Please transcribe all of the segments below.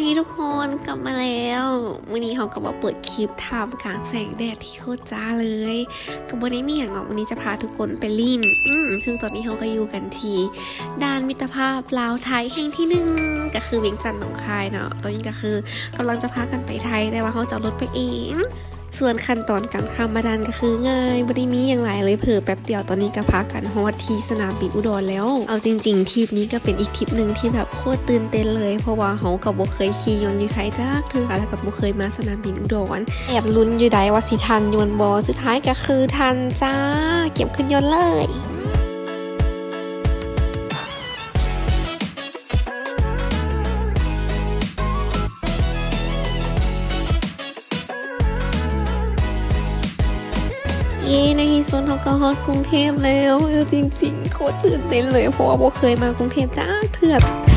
ดีทุกคนกลับมาแล้ววันนี้เขาก็มาเปิดคลิปทำกลางแสงแดดที่โคตรจ้าเลยกับวันนี้มีอย่างหรอกวันนี้จะพาทุกคนไปลินอืมซึ่งตอนนี้เขาก็อยู่กันที่ด้านมิตรภาพลาวไทยแห่งที่หนึ่งก็คือเวียงจันทร์หนองคายเนาะตอนนี้ก็คือกำลังจะพากันไปไทยแต่ว่าเขาจะรถไปเอง ส่วนขั้นตอนการข้ามมาดันก็คือง่ายบริมีอย่างไรเลยเผิ่แป๊บเดียวตอนนี้ก็พักกันฮอตที่สนามบินอุดรแล้ว เอาจริง ๆทริปนี้ก็เป็นอีกทริปหนึ่งที่แบบโคตรตื่นเต้นเลย เพราะว่าเขากับโบเคยขี่ยนต์อยู่ไทยจ้าเธอแล้วกับโบเคยมาสนามบินอุดรแอบลุ้นอยู่ได้ว่าสิทันยนต์บอสุดท้ายก็คือทันจ้า เก็บขึ้นยนต์เลย เย้ในที่สุดเขาก็ฮอตกรุงเทพแล้วจริงๆโคตรตื่นเต้นเลยเพราะว่าโบเคยมากรุงเทพจ้าเถื่อน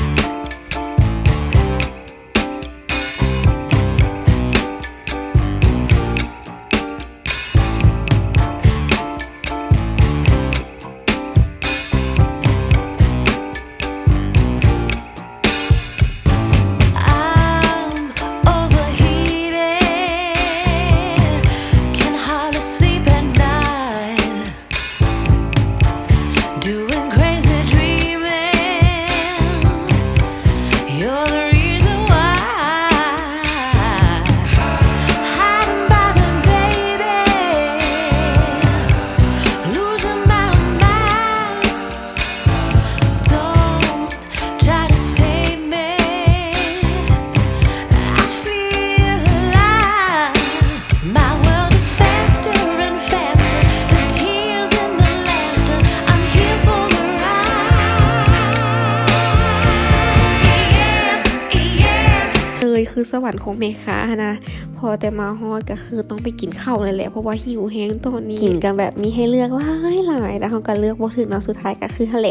คือสวรรค์ของเมคานะ พอแต่มาฮอดก็คือต้องไปกินข้าวเลยแหละเพราะว่าหิวแห้งตอนนี้กินกันแบบมีให้เลือกหลายหลายแต่เขาก็เลือกบ่ถึงเนาะสุดท้ายก็คือทะเล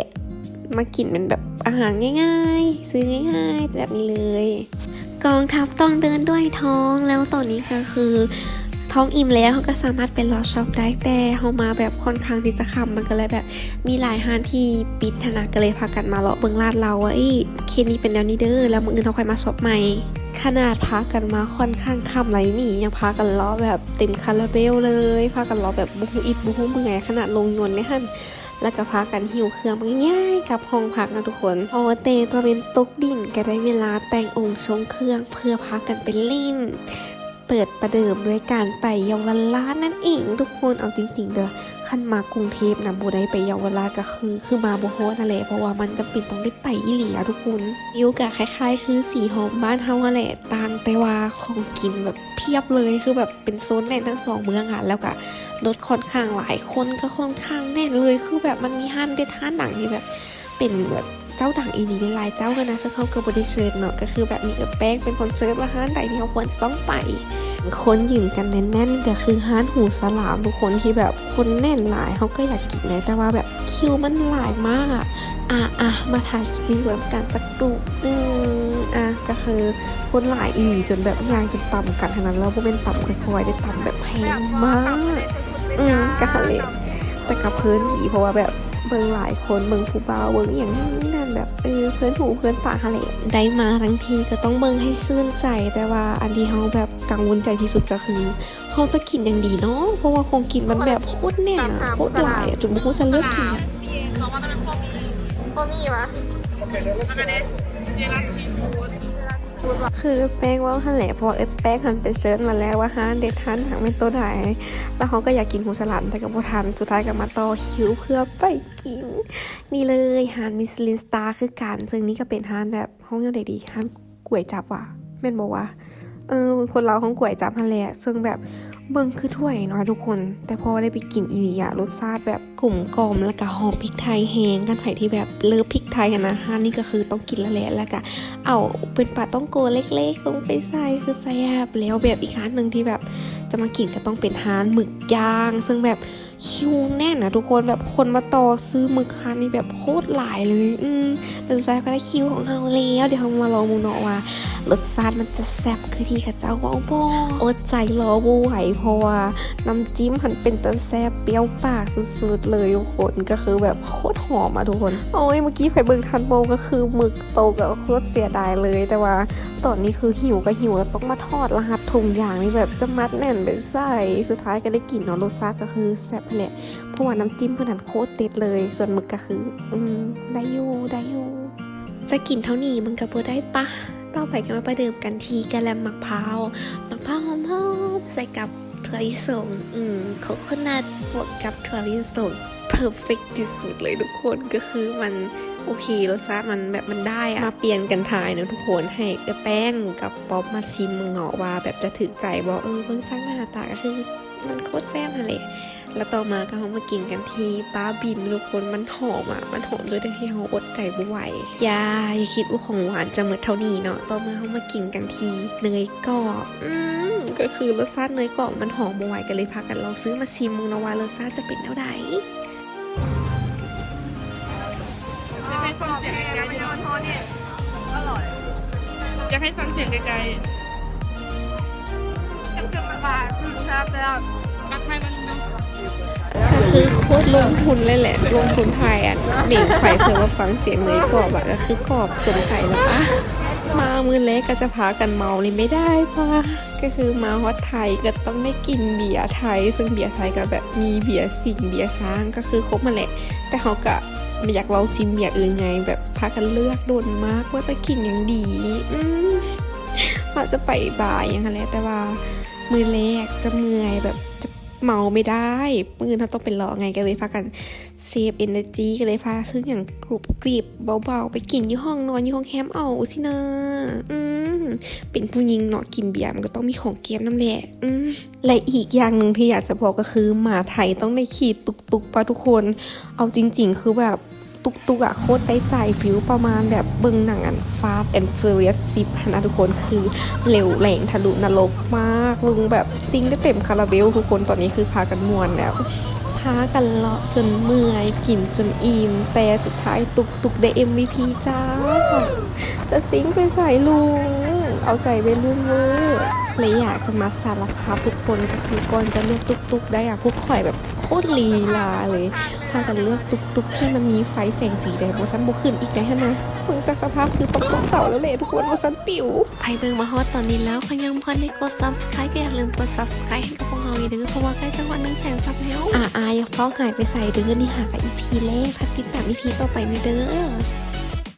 มากินเป็นแบบอาหารง่ายๆ ซื้อง่ายๆแบบนี้เลย กองทัพต้องเดินด้วยท้องแล้วตอนนี้ก็คือท้องอิ่มแล้วเขาก็สามารถเป็นรอช็อปได้แต่เขามาแบบค่อนข้างที่จะคำมันก็เลยแบบ มีหลายห้านที่ปิดธนาก็เลยพากันมาเลาะเบิงลาดเราว่าเอ้เคนี้เป็นแนวนี้เด้อแล้วมืออื่นเราค่อยมาช็อปใหม่ ขนาดพากันมาค่อนข้างค่ำไรนี่ยังพากันล้อแบบเต็มคาราเบลเลยพากันล้อแบบบุ้งอิดบุหูเมื่อยขนาดลงยนต์เนี่ยฮั่นแล้วก็พากันหิวเครื่องง่ายๆกับห้องพักนะทุกคนโอเตตะเป็นตกดินก็ได้เวลาแต่งองค์ชงเครื่องเพื่อพากันไปเล่น เปิดประเดิมด้วยการไปเยาวราชนั่นเองทุกคนเอาจริงๆเด้อขั้นมากรุงเทพนะบูได้ไปเยาวราชก็คือ คือมาโบโฮนั่นแหละเพราะว่ามันจะเป็นต้องได้ไปอีหลีอะทุกคนวิวกะคล้ายๆ คือสีหอมบ้านเฮาอะแหละต่างแต่ว่าของกินแบบเพียบเลยคือแบบเป็นโซนแน่นทั้งสองเมืองอะแล้วก็รถค่อนข้างหลายคนก็ค่อนข้างแน่นเลย คือแบบมันมีห้านเด็ดห้านดังที่แบบเป็นแบบ จ้าดังอีนีหลายเจ้ากันนะซึ่งเขาก็บริเชิญเนาะก็คือแบบมีเออแป้งเป็นคนเซิร์ฟว่าห้านใดที่เขาควรจะต้องไปคนยืนกันแน่นๆก็คือห้านหูสลามทุกคนที่แบบคนแน่นหลายเขาก็อยากกินไงแต่ว่าแบบคิวมันหลายมากอะอะอะมาถ่ายคลิปนี้ก่อนกันสักดูอืมอะก็คือคนหลายอีจนแบบยางจนต่ำกันขนาดนั้นแล้วพวกเป็นต่ำค่อยๆได้ต่ำแบบแพงมากอืมกะฮะเลยแต่กับเพื่อนหีเพราะว่าแบบ เบิ่งหลายคนเบิ่งผู้บ่าวเบิ่งอหย่างนี้นั่นแบบเออเพื่อนหูเพื่อนตาฮะเลยได้มาทั้งทีก็ต้องเบิ่งให้ชื่นใจแต่ว่าอันที่เขาแบบกังวลใจที่สุดก็คือเขาจะกินอย่างดีเนาะเพราะว่าคงกินมันแบบโคตรแน่นอะโคตรหลายอะจนบุกจะเลือกกินอะเขาว่าจะเป็นพ่อมีพ่อมีวะ คือแป้งว่าฮันแหละเพราะว่าเออแป้งหันไปเชิญมาแล้วว่าฮันเด็ดทันหางเป็นตัวไหนแล้วเขาก็อยากกินหูสลัดแต่ก็บ่ทันสุดท้ายก็มาต่อคิวเพื่อไปกิน นี่เลยฮานมิสลินสตาร์คือการซึ่งนี่ก็เป็นฮานแบบห้องยังไงดีฮานก๋วยจับว่ะแม่นบอกว่าเออคนเราห้องก๋วยจับฮันแหละซึ่งแบบ เบิ่งคือถ้วยเนาะทุกคน แต่พอได้ไปกินอิริยารสชาติแบบกลุ่มกลมแล้วก็หอมพริกไทยแห้งกันไผ่ที่แบบเลิฟพริกไทยนะฮะนนี่ก็คือต้องกินแล้วแหละแล้วก็เอาเป็นปลาต้องโกเล็กๆลงไปใส่คือแซ่บแล้วแบบอีกร้านหนึ่งที่แบบจะมากินก็ต้องเป็นฮานหมึกย่าง ซึ่งแบบ คิวแน่นนะทุกคนแบบคนมาต่อซื้อหมึกคันนี่แบบโคตรหลายเลย อืมแต่สุดท้ายก็ได้คิวของเราแล้วเดี๋ยวเรามาลองมึงเนาะว่ารสชาติมันจะแซ่บคือที่ข้าเจ้าว่าบ่อดใจรอบ่ไหวเพราะว่าน้ำจิ้มมันเป็นตะแซ่บเปรี้ยวปากสุดๆเลยทุกคนก็คือแบบโคตรหอมอะทุกคน โอ้ยเมื่อกี้ไผ่เบิ่งทันโบก็คือหมึกโตกับโคตรเสียดายเลยแต่ว่าตอนนี้คือหิวก็หิวแล้วต้องมาทอดรหัสถุงอย่างนี่แบบจะมัดแน่นไปใส่สุดท้ายก็ได้กลิ่นเนาะรสชาติก็คือแซ่บแหละเพราะว่าน้ำจิ้มเพื่อนนันโคตรติดเลย ส่วนหมึกก็คือ อืมได้อยู่ได้อยู่จะกินเท่านี้มันก็บ่ได้ปะต่อไปก็มาประเดิมกันทีกะแลมมะพร้าวมะพร้าวหอมๆใส่กับถั่วลิสงอืมโคโคนัทบวกกับถั่วลิสง perfect ที่สุดเลยทุกคนก็คือมันโอเครสชาติมันแบบมันได้อะมาเปลี่ยนกันทายนะทุกคนให้แป้งกับป๊อปมาชิมมึงเนาะว่า แบบจะถึกใจบ่เออเบิ่งสร้างหน้าตาก็คือ มันโคตรแซ่บนั่นแหละ แล้วต่อมาก็เขามากินกันที่ป้าบินทุกคนมันหอมอะ มันหอมโดยที่เขาอดใจบ่ไหวอย่าอย่าคิดว่าของหวานจะหมดเท่านี้เนาะ ต่อมาเขามากินกันทีเนยกรอบอืมก็คือรสชาติเนยกรอบมันหอมบ่ไหวกันเลยพากันลองซื้อมาชิมมึงนะว่ารสชาติจะเป็นเท่าไหร่จะให้ฟังเสียงไกลๆด้วยนะเนี่ยอร่อยจะให้ฟังเสียงไกลๆจังเกิดมาบาคือทราบแล้วกักให้มันนะ ก็คือโคตรลงทุนเลยแหละ ลงทุนไทยอะเบ่งไฟเพื่อมาฟังเสียงเนยกรอบอะก็คือกรอบสมใจแล้วปะมามือเล็กก็จะพากันเมาเลยไม่ได้ปะก็คือมาฮอตไทยก็ต้องได้กินเบียร์ไทย ซึ่งเบียร์ไทยก็แบบมีเบียร์สิงเบียร์ช้างก็คือครบมาแหละ แต่เขาก็ไม่อยากลองชิมเบียร์อื่นไง แบบพากันเลือกโดนมากว่าจะกินอย่างดีอืมว่าจะไปบ่ายย่างนั้นแต่ว่ามือแรกจะเมื่อยแบบ เมาไม่ได้มือเราต้องเป็นรอไงก็เลยพากันเซฟเอเนอร์จีก็เลยพาซึ่งอย่างกรุบกรีบเบาๆ ไปกินอยู่ห้องนอนอยู่ห้องแคมป์เอาสินะอืมเป็นผู้หญิงเนาะกินเบียร์มันก็ต้องมีของเกมน้ำแหละอืมและอีกอย่างหนึ่งที่อยากจะบอกก็คือหมาไทยต้องได้ขี่ตุกตุกๆปะทุกคน เอาจริง ๆ คือแบบ ตุกตุกอะโคตรได้ใจฟิลประมาณแบบเบิ่งหนังอัน Fast and Furious 10นะทุกคนคือเร็วแรงทะลุนรกมากลุงแบบซิงได้เต็มคาราเบลทุกคนตอนนี้คือพากันมวนแล้วพากันเลาะจนเมื่อยกินจนอิ่มแต่สุดท้ายตุกตุกได้ MVP จ้า จะซิงไปใส่ลุง เอาใจไปลุงเวอร์เลยอยากจะมาสารภาพทุกคนก็คือก่อนจะเลือกตุกตุกได้อะพวกข่อยแบบ ตรลีลาเลยพากันเลือกตุกตุกที่มันมีไฟแสงสีแดงโบซันโบขึ้นอีกได้ฮะนะเพิ่งจากสภาพคือตกตกเสาแล้วแหละทุกคนโบซันปิวใครเบิ่งมาฮอตตอนนี้แล้วใครยังเพิ่นได้กด subscribe ก็อย่าลืมกด subscribe ให้กับพวกเราอีกเด้อเพราะว่าใกล้จะวันหนึ่งแสนซับแล้วอ่าอ่าอย่าฟ้องหายไปใส่เด้อนี่หากับ EP แรกถ้าติดตาม EP ต่อไปไม่เด้อ